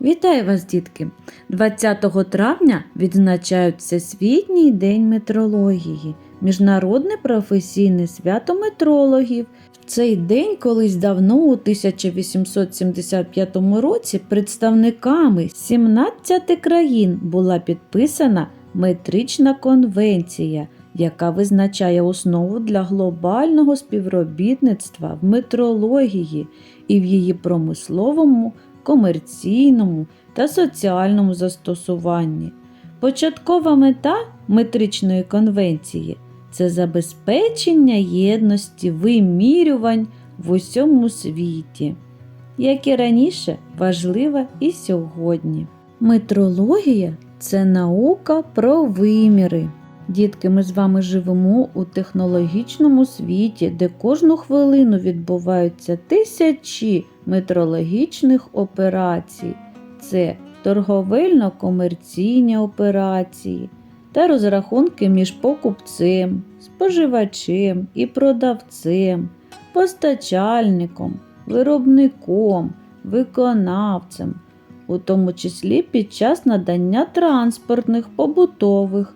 Вітаю вас, дітки! 20 травня відзначають Всесвітній день метрології, міжнародне професійне свято метрологів. В цей день колись давно, у 1875 році, представниками 17 країн була підписана метрична конвенція, яка визначає основу для глобального співробітництва в метрології і в її промисловому комерційному та соціальному застосуванні. Початкова мета метричної конвенції це забезпечення єдності вимірювань в усьому світі, як і раніше важлива і сьогодні. Метрологія це наука про виміри. Дітки, ми з вами живемо у технологічному світі, де кожну хвилину відбуваються тисячі метрологічних операцій. Це торговельно-комерційні операції та розрахунки між покупцем, споживачем і продавцем, постачальником, виробником, виконавцем, у тому числі під час надання транспортних, побутових,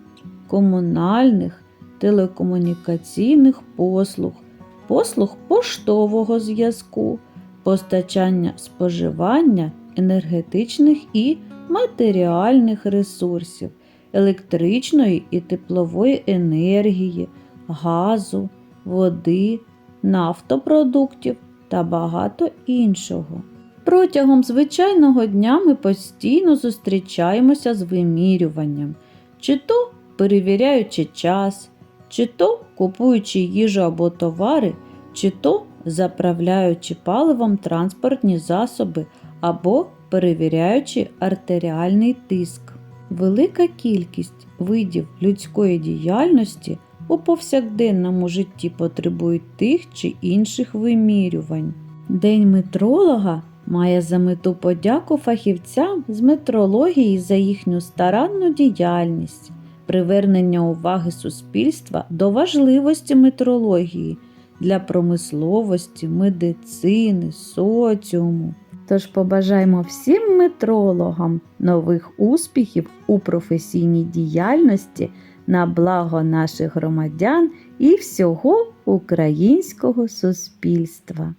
комунальних, телекомунікаційних послуг, послуг поштового зв'язку, постачання споживання енергетичних і матеріальних ресурсів, електричної і теплової енергії, газу, води, нафтопродуктів та багато іншого. Протягом звичайного дня ми постійно зустрічаємося з вимірюванням, чи то перевіряючи час, чи то купуючи їжу або товари, чи то заправляючи паливом транспортні засоби або перевіряючи артеріальний тиск. Велика кількість видів людської діяльності у повсякденному житті потребують тих чи інших вимірювань. День метролога має за мету подяку фахівцям з метрології за їхню старанну діяльність, привернення уваги суспільства до важливості метрології для промисловості, медицини, соціуму. Тож побажаємо всім метрологам нових успіхів у професійній діяльності на благо наших громадян і всього українського суспільства.